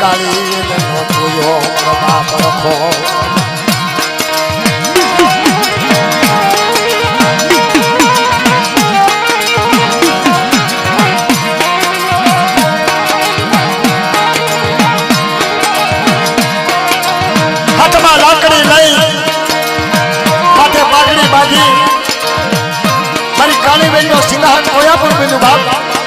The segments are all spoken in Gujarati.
કાળી વેલનો જોયો મારો બાપ રખો હાથમાં લાકડી લઈ, માથે પાઘડી બાંધી, મારી કાળી બેનનો સિંહાન પણ પેલું બાપ.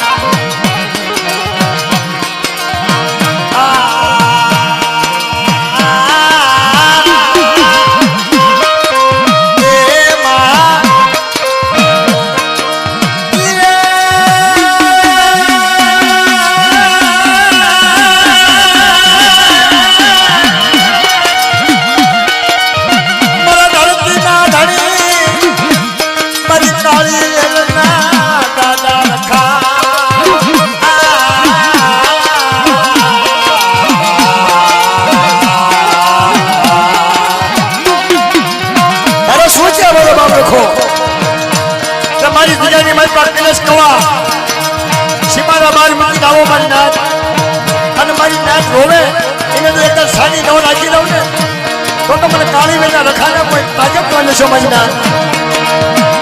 તો તો કાળી વેલા રખાને કોઈ તાજબ તો લેશો મારી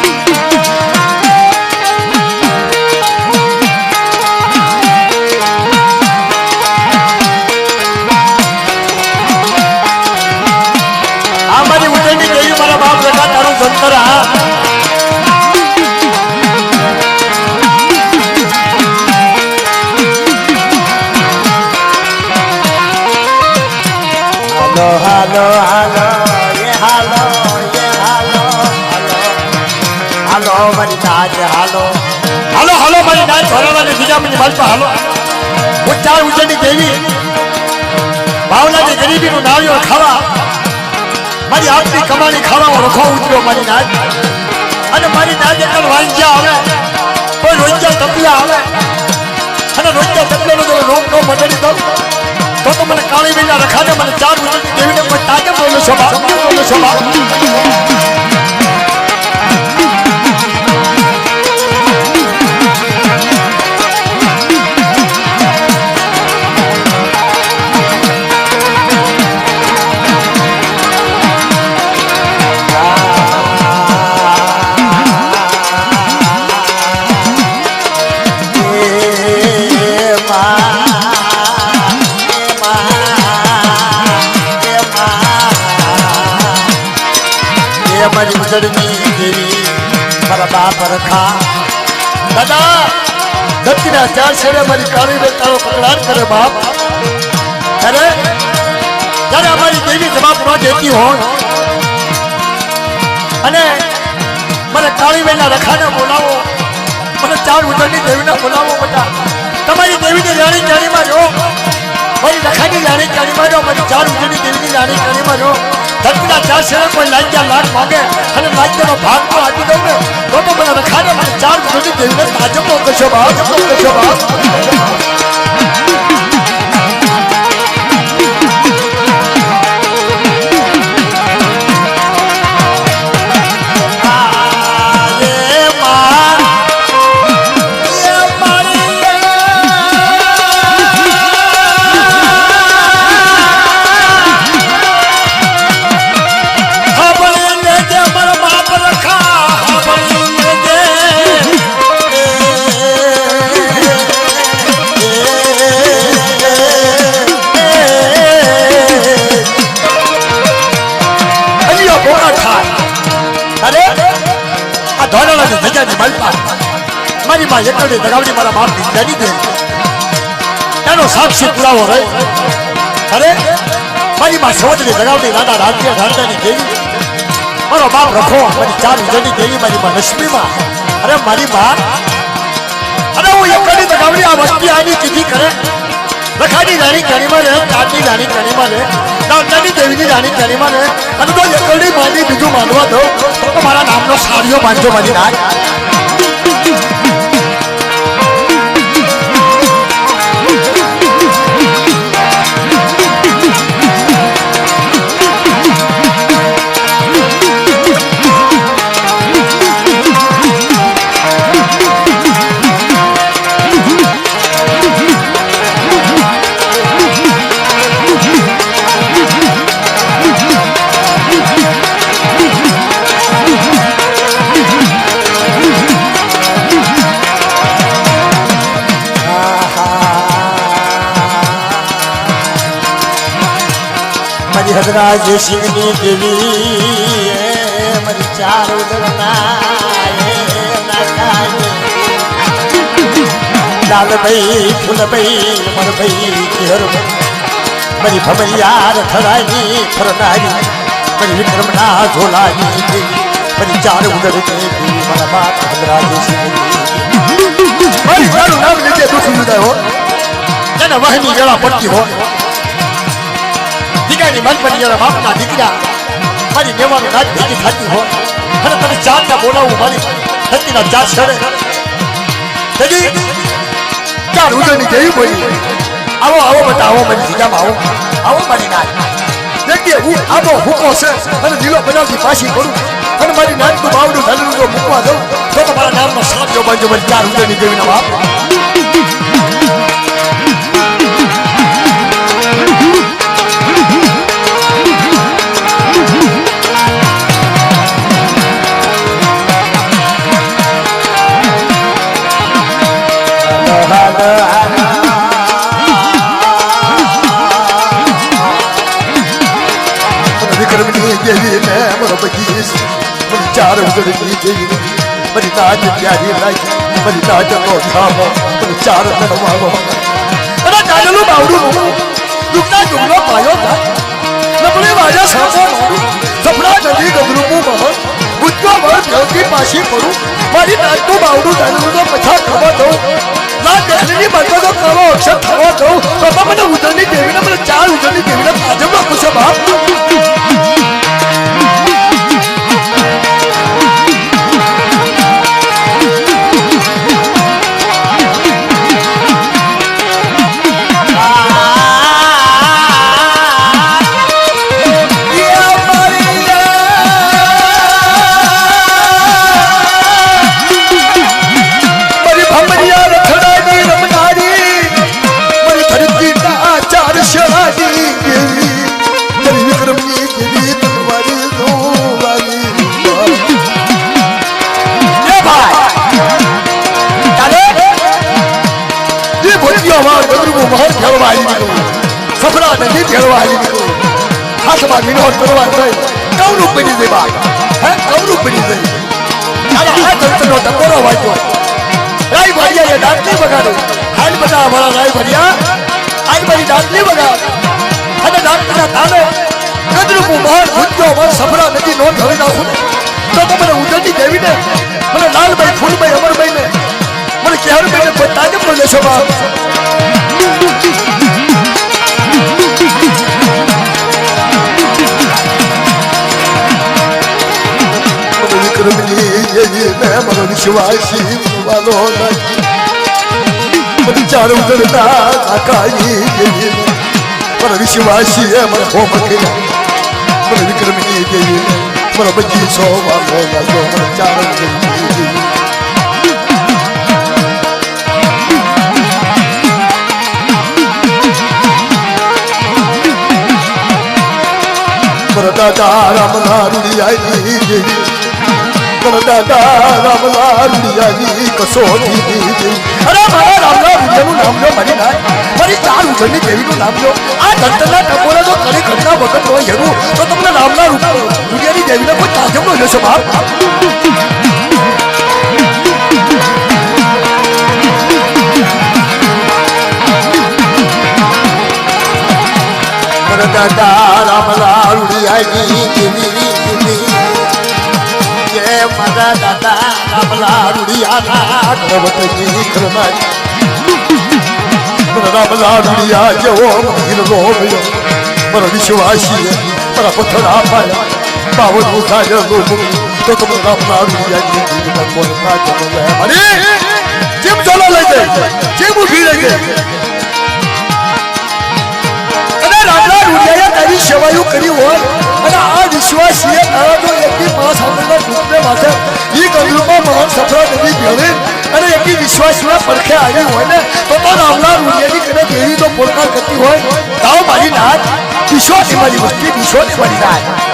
હાલો હાલો હાલો, એ હાલો એ હાલો હાલો. હાલો નાચ હાલો. હાલો હાલો, મારી નાચ ભરવાની બીજા મને મારી હાલો. હું ચાર ઉજળની દેવી ભાવનાની ગરીબીનું નાળિયો ખાવા. મારી હાથની કમાણી ખાવા હું રખો ઉતર્યો મારી નાચ અને મારી નાચ એકલ વાંજ્યા આવે. કોઈ રોજ્યા તપિયા આવે. અને રોજ્યા તપિયાનો જો રોગ નો મટડી દઉં તો તો મને કાળી વેલા રખાને તાજબ બોલો છો બાપ એ દેવી મારા બાપ રખા દાદા ધરતીના ચાર છેડે મારી કાળી બેન તારો પકડાટ કરે બાપ અરે જ્યારે અમારી દેવી જવાબ ન દેતી હોય અને મને કાળી બેનના રખાને બોલાવો મને ચાર ઉજળની દેવીને બોલાવો બધા તમારી દેવીની રાણી ચાણીમાં જો મારી રખાની રાણી ચાણીમાં જો મારી ચાર ઉજળની દેવીની રાણી ચાણીમાં જો ધરતીના ચાર શેર કોઈ લાગ્યા લાખ માગે અને લાગ્યાનો ભાગ તો આપી દઉં ને. તો તો મને મને ચાર સુધી દેવીને તાજબો કશો બાપ કશો બાપ. માં એકડી દગાવડી મારા બાપ દીકરાની દે એનો સાક્ષી પુરાવો રહે અરે, મારી માં સવજની દગાવડી રાધા રાજ્ય ધારદાની દેવી. મારો બાપ રખો, મારી ચાર ઉજળની દેવી મારી માં લક્ષ્મીમાં અરે, મારી માં. અરે, હું એકડી દગાવડી આ વસ્તી આની કીધી કરે. રખાની રાણી કણીમાં રહે ચારની રાણી કણીમાં રહે દાદાની દેવીની રાણી કણીમાં રહે અને તો એકડી માની બીજું માનવા દો તો મારા નામનો સાડીઓ બાંધો મારી નાચ હદરાજ સિંહની દેવી મારી ચાર. લાલભાઈ, ફૂલભાઈ મરભાઈ કેહરભાઈ, મારી ભમરિયાર થરાની ફરનારી મારી વિક્રમના ઝોલાની દેવી, મારી ચાર ઉદર દેવી, મારા બાપ હદરાજ સિંહની મારી મારું નામ લીધે દુઃખ ઉદય હો એને વહની વેળા પડતી હો દીકરાની મન પડી જરા બાપના દીકરા. મારી દેવાનું નાચ ભેગી થતી હો અને તને ચાંદના બોલાવું મારી થતીના ચાર છડે તેથી ચાર ઉદયની જેવી બોલી. આવો આવો બતા આવો મારી જીજામાં આવો. આવો મારી નાચ. દેખીએ હું આવો હુકો છે અને લીલો બનાવતી પાછી કરું. અને મારી નાચનું બાવડું ધનનું જો મૂકવા દઉં. તો તમારા નામનો સાંજો બાજુ મારી ચાર ઉદયની દેવીના બાપ. નાચ પ્યારી લાગી મારી તાજ નો ખાવો ચાર તરવાનો અને કાજલું બાવડું દુખના દુખનો પાયો નબળી વાજા સાસો સપના જલ્દી ગગરૂપું મહન ગુજ્જો વર ભેવતી પાછી પડું મારી તાજનું બાવડું કાજલું તો પછા ખવા દઉં ના દેખની બતો તો કરો અક્ષર થવા દઉં તો મને ઉદરની દેવીને મને ચાર ઉદરની દેવીને કાજમાં પૂછે બાપ એ ભોતિયો મહોર ખેલવા આવી નીકળું સફરા નદી ખેલવા આવી નીકળું હાથમાં વિનોદ કરવા થઈ. કવરું પીડી દે બાગ હે કવરું પીડી દે. ચાલો આ તંત્રનો ટકોરો વાગ્યો. રાઈ ભરિયા એ ડાકલી બગાડો હાલ બધા અમારા રાઈ ભરિયા આઈ મારી ડાકલી બગાડ અને દાંતના તાલે ગદરૂપું મહોર ભૂજ્યો. મન સફરા નદી નો ધરી નાખું. તો તમને મને ઉદરની દેવીને, મને લાલભાઈ, ફૂલભાઈ અમરભાઈ ને મને ક્યારે ને કોઈ તાજબ નો લેશો બાપ ને મને વિશ્વાસી વાલો મને ચાર ઉતરતા આકાઈ ગઈ મને વિશ્વાસી એ મને હોમ કર્યા મને ગઈ દેવી બચી સો વાલો વાલો મને ચાર ઉદરની દેવી મારા દાદા રામના રૂડિયાની દેવી મારા દાદા રામના રૂડિયાની કસોટી અરે મારા રામના રૂડિયાનું નામ લો મારી ચાર ઉજળની દેવીનું નામ આ ધંધના ટકોરા જો. કરી ઘટના વખત તો તમને રામના રૂડિયાની દેવીને કોઈ તાજબ નો લેશો બાપ દાદા રામલા રૂડિયાની દેવી દેવી કે મારા દાદા રામલા રૂડિયાના ગર્ભવતી કરનારી મારા રામલા રૂડિયા જેવો મંદિર રોવ્યો મારા વિશ્વાસી મારા પથરા પાયા બાવન ઉઠાય તો તમે રામલા રૂડિયાની દેવીના કોણ તાજ અરે જેમ ચાલો લઈ જાય જેમ ઊભી રહી ગઈ રાજા રૂડિયાએ તારી સેવાયું કરી હોય અને આ વિશ્વાસીએ તારા તો એકની પાંચ હાથના દુઃખને માથે એ ગંગલુમાં મહાન સફળ નદી ભેળી અને એકની વિશ્વાસના પડખે આવી હોય ને, તો તો રામલા રૂડિયાની કને દેવી તો પોલકાર કરતી હોય. તાવ મારી નાથ વિશ્વાસ મારી વસ્તી વિશ્વાસ મારી નાથ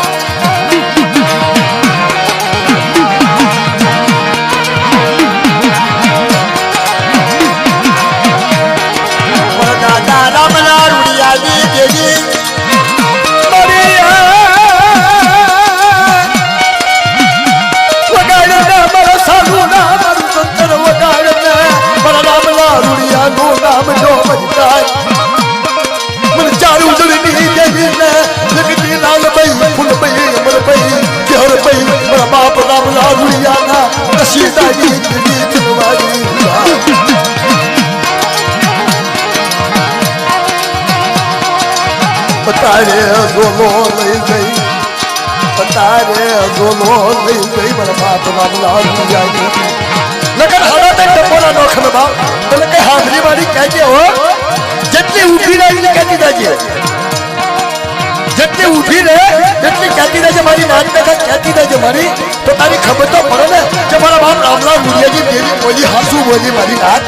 તારે ગોલો લઈ ગઈ તારે ગોલો લઈ ગઈ મારા બાપ રામલા જાય લગન હાડા તે ટપોરા નોખન બાપ. તને કઈ હાજરી મારી કહેજે હો. જેટલી ઊભી રહી ને કહેતી જાજે જેટલી ઊભી રહે, જેટલી કહેતી રહેજે મારી નાની કથા કહેતી રહેજે મારી. તો તારી ખબર તો પડે ને કે મારા બાપ રામલાલ મુરિયાજી દેવી બોલી, હાસુ બોલી મારી નાત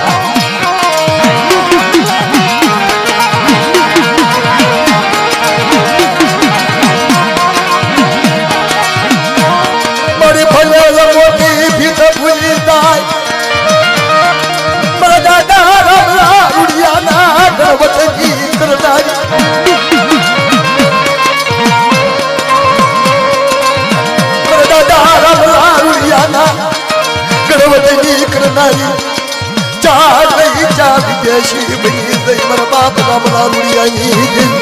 ગઈ મારા બાપ રામલા રૂડિયાની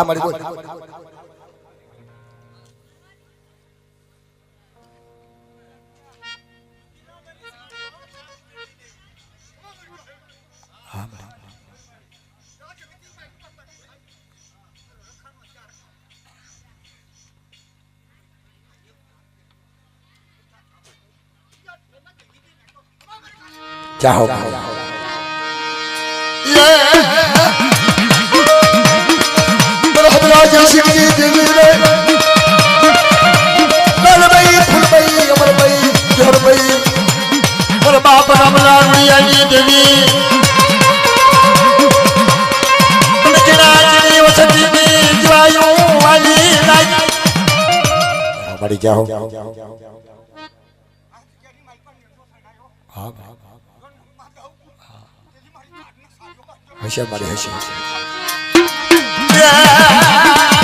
હા મારી બોલ. ચાહો બાપ રામલા રૂડિયાની દેવી મળી જાઓ હશે મારી હશે রাজা